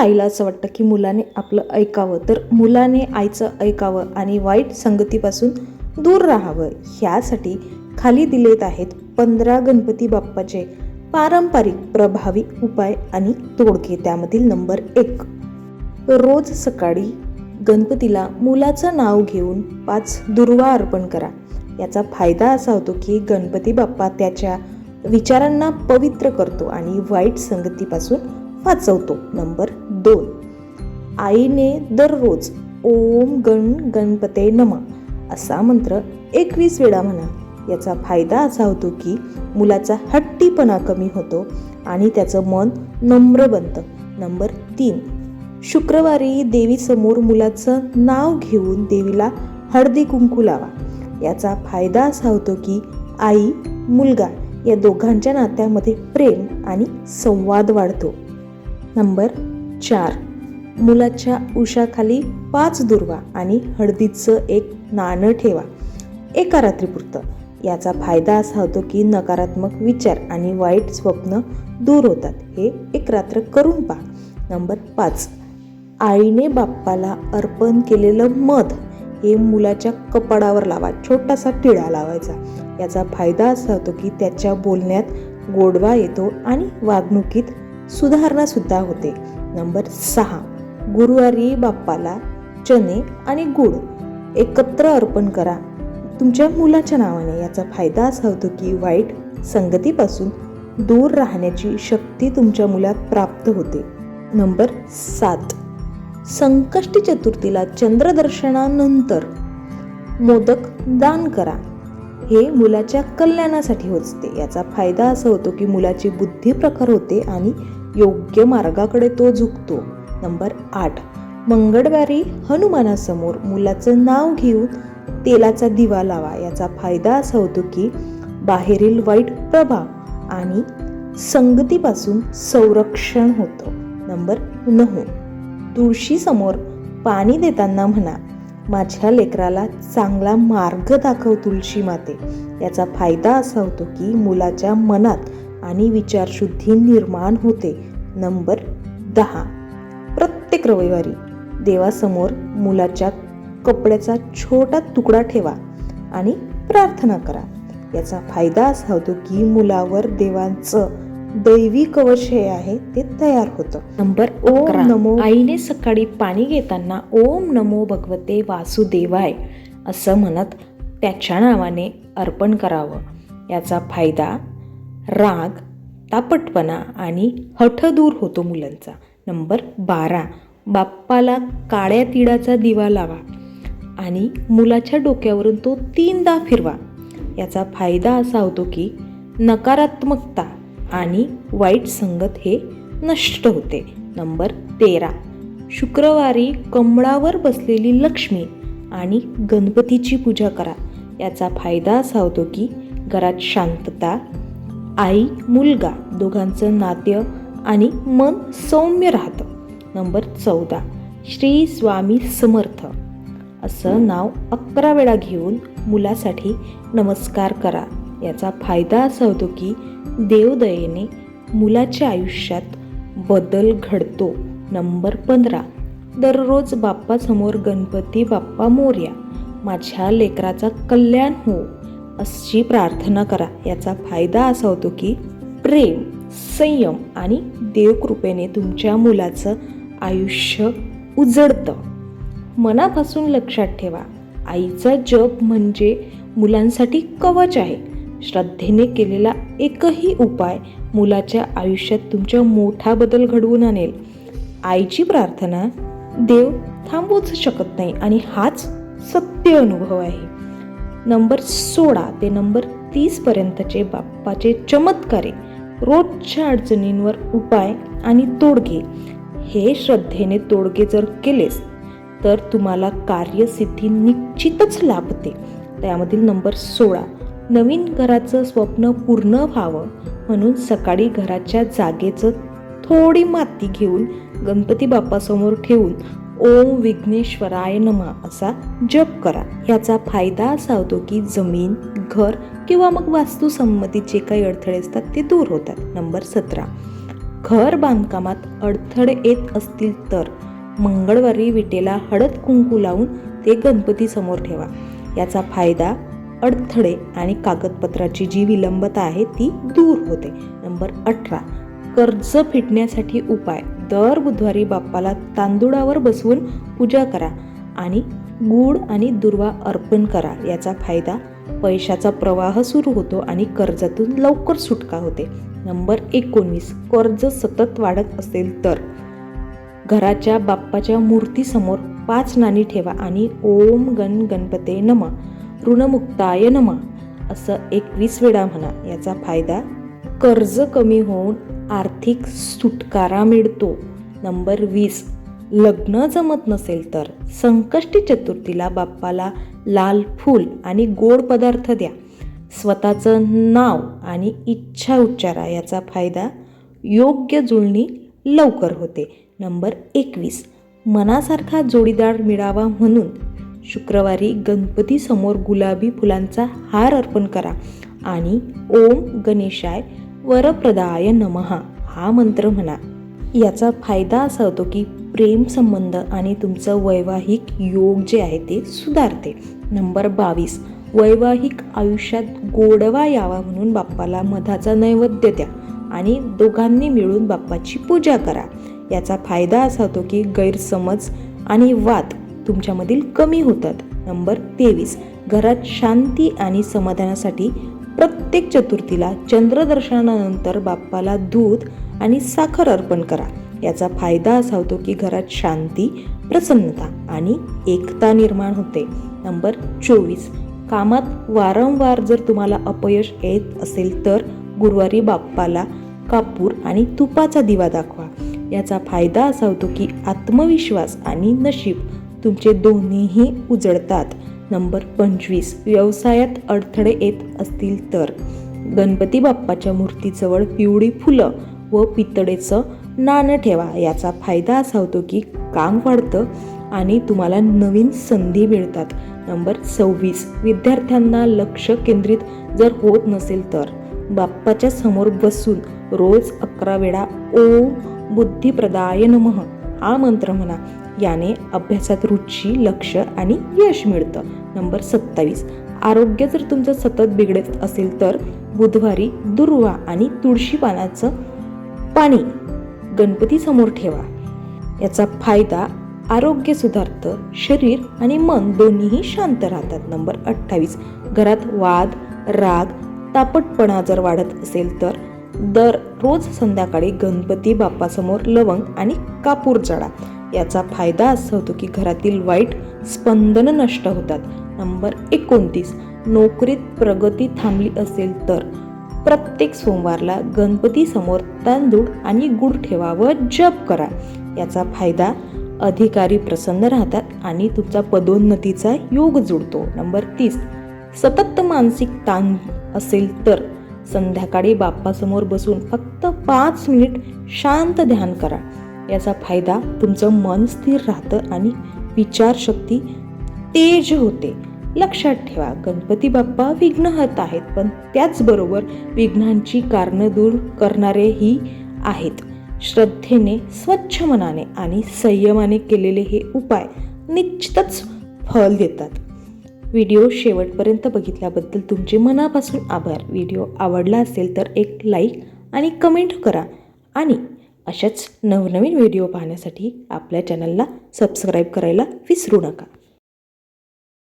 आईला असं वाटतं की मुलाने आपलं ऐकावं. तर मुलाने आईचं ऐकावं आणि वाईट संगतीपासून दूर राहावं ह्यासाठी खाली दिलेत आहेत पंधरा गणपती बाप्पाचे पारंपरिक प्रभावी उपाय आणि तोडके त्यामधील नंबर एक. रोज सकाळी गणपतीला मुलाचं नाव घेऊन पाच दुर्वा अर्पण करा. याचा फायदा असा होतो की गणपती बाप्पा त्याच्या विचारांना पवित्र करतो आणि वाईट संगतीपासून वाचवतो. नंबर दोन. आईने दररोज ओम गण गणपते नमा असा मंत्र एकवीस वेळा म्हणा. याचा फायदा असा होतो की मुलाचा हट्टीपणा कमी होतो आणि त्याचं मन नम्र बनतं. नंबर तीन. शुक्रवारी देवीसमोर मुलाचं नाव घेऊन देवीला हळदी कुंकू लावा. याचा फायदा असा होतो की आई मुलगा या दोघांच्या नात्यामध्ये प्रेम आणि संवाद वाढतो. नंबर चार. मुलाच्या उशाखाली पाच दुर्वा आणि हळदीचं एक नाणं ठेवा. एका रात्रीपुरतं. याचा फायदा असा होतो की नकारात्मक विचार आणि वाईट स्वप्न दूर होतात. हे एक रात्र करून पहा. नंबर पाच. आईने बाप्पाला अर्पण केलेलं मध हे मुलाच्या कपाडावर लावा. छोटासा टिळा लावायचा. याचा फायदा असा होतो की त्याच्या बोलण्यात गोडवा येतो आणि वागणुकीत सुधारणासुद्धा होते. नंबर सहा. गुरुवारी बाप्पाला चणे आणि गुळ एकत्र अर्पण करा. तुमच्या मुलाच्या नावाने याचा फायदा असा होतो की वाईट संगतीपासून दूर राहण्याची शक्ती तुमच्या मुलात प्राप्त होते. नंबर सात. संकष्टी चतुर्थीला चंद्रदर्शनानंतर मोदक दान करा. हे मुलाच्या कल्याणासाठी होते याचा फायदा असा होतो की मुलाची बुद्धी प्रखर होते आणि योग्य मार्गाकडे तो झुकतो. नंबर आठ. मंगळवारी हनुमानासमोर मुलाचं नाव घेऊन तेलाचा दिवा लावा. याचा फायदा असा होतो की बाहेरील वाईट प्रभाव आणि संगतीपासून संरक्षण होतं. नंबर नऊ. तुळशीसमोर पाणी देताना म्हणा माझ्या लेकराला चांगला मार्ग दाखव तुळशी माते. याचा फायदा असा होतो की मुलाच्या मनात आणि विचारशुद्धी निर्माण होते. नंबर दहा. प्रत्येक रविवारी देवासमोर मुलाच्या कपड्याचा छोटा तुकडा ठेवा आणि प्रार्थना करा. याचा फायदा असा होतो की मुलावर देवांचं दैवी कवच हे आहे ते तयार होतं. नंबर ओम नमो आईने सकाळी पाणी घेताना ओम नमो भगवते वासुदेवाय असं म्हणत त्याच्या नावाने अर्पण करावं. याचा फायदा राग तापटपणा आणि हठ दूर होतो मुलांचा. नंबर बारा. बाप्पाला काळ्या तिळाचा दिवा लावा आणि मुलाच्या डोक्यावरून तो तीनदा फिरवा. याचा फायदा असा होतो की नकारात्मकता आणि वाईट संगत हे नष्ट होते. नंबर तेरा. शुक्रवारी कमळावर बसलेली लक्ष्मी आणि गणपतीची पूजा करा. याचा फायदा असा होतो की घरात शांतता आई मुलगा दोघांचं नात्य आणि मन सौम्य राहतं. नंबर चौदा श्री स्वामी समर्थ. असं नाव अकरा वेळा घेऊन मुलासाठी नमस्कार करा. याचा फायदा असा होतो की देवदयेने मुलाच्या आयुष्यात बदल घडतो. नंबर पंधरा दररोज बाप्पासमोर गणपती बाप्पा मोर्या. माझ्या लेकराचा कल्याण हो. अशी प्रार्थना करा. याचा फायदा असा होतो की प्रेम संयम आणि देवकृपेने तुमच्या मुलाचं आयुष्य उजळतं मनापासून लक्षात ठेवा आईचा जप म्हणजे मुलांसाठी कवच आहे. श्रद्धेने केलेला एकही उपाय मुलाच्या आयुष्यात तुमच्या मोठा बदल घडवून आणेल. आईची प्रार्थना देव थांबूच शकत नाही आणि हाच सत्य अनुभव आहे. नंबर सोळा ते नंबर तीसपर्यंतचे बाप्पाचे चमत्कारे रोजच्या अडचणींवर उपाय आणि तोडगे. हे श्रद्धेने तोडगे जर केलेस तर तुम्हाला कार्यसिद्धी निश्चितच लाभते. त्यामधील नंबर सोळा नवीन घराचं स्वप्न पूर्ण व्हावं म्हणून सकाळी घराच्या जागेचं थोडी माती घेऊन गणपती बाप्पासमोर ठेवून ओम विघ्नेश्वराय नमा असा जप करा. याचा फायदा असा होतो की जमीन घर किंवा मग वास्तुसंमतीत जे काही अडथळे असतात ते दूर होतात. नंबर सतरा. घर बांधकामात अडथळे येत असतील तर मंगळवारी विटेला हळद कुंकू लावून ते गणपती समोर ठेवा. याचा फायदा अडथळे आणि कागदपत्राची जी विलंबता आहे ती दूर होते. नंबर अठरा. कर्ज फिटण्यासाठी उपाय. दर बुधवारी बाप्पाला तांदुळावर बसवून पूजा करा आणि गूळ आणि दुर्वा अर्पण करा. याचा फायदा पैशाचा प्रवाह सुरू होतो आणि कर्जातून लवकर सुटका होते. नंबर एकोणवीस. कर्ज सतत वाढत असेल तर. घराच्या बाप्पाच्या मूर्तीसमोर पाच नाणी ठेवा आणि ओम गण गणपते नमा. ऋणमुक्ताय नमा. असं एकवीस वेळा म्हणा. याचा फायदा कर्ज कमी होऊन आर्थिक सुटकारा मिळतो. नंबर वीस. लग्न जमत नसेल तर संकष्टी चतुर्थीला बाप्पाला लाल फूल आणि गोड पदार्थ द्या. स्वतःचं नाव आणि इच्छा उच्चारा याचा फायदा योग्य जुळणी लवकर होते. नंबर एकवीस. मनासारखा जोडीदार मिळावा म्हणून शुक्रवारी गणपतीसमोर गुलाबी फुलांचा हार अर्पण करा आणि ओम गणेशाय वरप्रदाय नमः. हा मंत्र म्हणा. याचा फायदा असा होतो की प्रेम संबंध आणि तुमचं वैवाहिक योग जे आहे ते सुधारते. नंबर बावीस. वैवाहिक आयुष्यात गोडवा यावा म्हणून बाप्पाला मधाचा नैवेद्य द्या आणि दोघांनी मिळून बाप्पाची पूजा करा. याचा फायदा असा होतो की गैरसमज आणि वाद तुमच्यामधील कमी होतात. नंबर तेवीस. घरात शांती आणि समाधानासाठी प्रत्येक चतुर्थीला चंद्रदर्शनानंतर बाप्पाला दूध आणि साखर अर्पण करा. याचा फायदा असा होतो की घरात शांती प्रसन्नता आणि एकता निर्माण होते. नंबर चोवीस. कामात वारंवार जर तुम्हाला अपयश येत असेल तर गुरुवारी बाप्पाला कापूर आणि तुपाचा दिवा दाखवा. याचा फायदा असा होतो की आत्मविश्वास आणि नशीब तुमचे दोन्हीही उजळतात. नंबर पंचवीस. व्यवसायात अडथळे येत असतील तर. गणपती बाप्पाच्या मूर्तीजवळ पिवळी फुलं व पितळेचं नाणं ठेवा. याचा फायदा असा होतो की काम वाढतं आणि तुम्हाला नवीन संधी मिळतात. नंबर सव्वीस. विद्यार्थ्यांना लक्ष केंद्रित जर होत नसेल तर. बाप्पाच्या समोर बसून रोज अकरा वेळा ओम बुद्धिप्रदाय नमः हा मंत्र म्हणा. याने अभ्यासात रुची लक्ष आणि यश मिळतं. नंबर सत्तावीस. आरोग्य जर तुमचं सतत बिघडत असेल तर बुधवारी दुर्वा आणि तुळशी पानाचं पाणी गणपती समोर ठेवा. याचा फायदा आरोग्य सुधारतं शरीर आणि मन दोन्हीही शांत राहतात. नंबर अठ्ठावीस. घरात वाद राग तापटपणा जर वाढत असेल तर दर रोज संध्याकाळी गणपती बाप्पासमोर लवंग आणि कापूर चढा याचा फायदा असा होतो की घरातील वाईट स्पंदनं नष्ट होतात. नंबर एकोणतीस. नोकरीत प्रगती थांबली असेल तर. प्रत्येक सोमवारला गणपतीसमोर तांदूळ आणि गुड ठेवा व जप करा. याचा फायदा अधिकारी प्रसन्न राहतात आणि तुमचा पदोन्नतीचा योग जुळतो. नंबर तीस. सतत मानसिक ताण असेल तर. संध्याकाळी बाप्पासमोर बसून फक्त पाच मिनिट शांत ध्यान करा. याचा फायदा तुमचं मन स्थिर राहतं आणि विचारशक्ती तेज होते. लक्षात ठेवा गणपती बाप्पा विघ्नहत आहेत पण त्याचबरोबर विघ्नांची कारणं दूर करणारेही आहेत. श्रद्धेने स्वच्छ मनाने आणि संयमाने केलेले हे उपाय निश्चितच फल देतात. व्हिडिओ शेवटपर्यंत बघितल्याबद्दल तुमचे मनापासून आभार. व्हिडिओ आवडला असेल तर एक लाईक आणि कमेंट करा आणि अशाच नवनवीन व्हिडिओ पाहण्यासाठी आपल्या चॅनलला सबस्क्राईब करायला विसरू नका.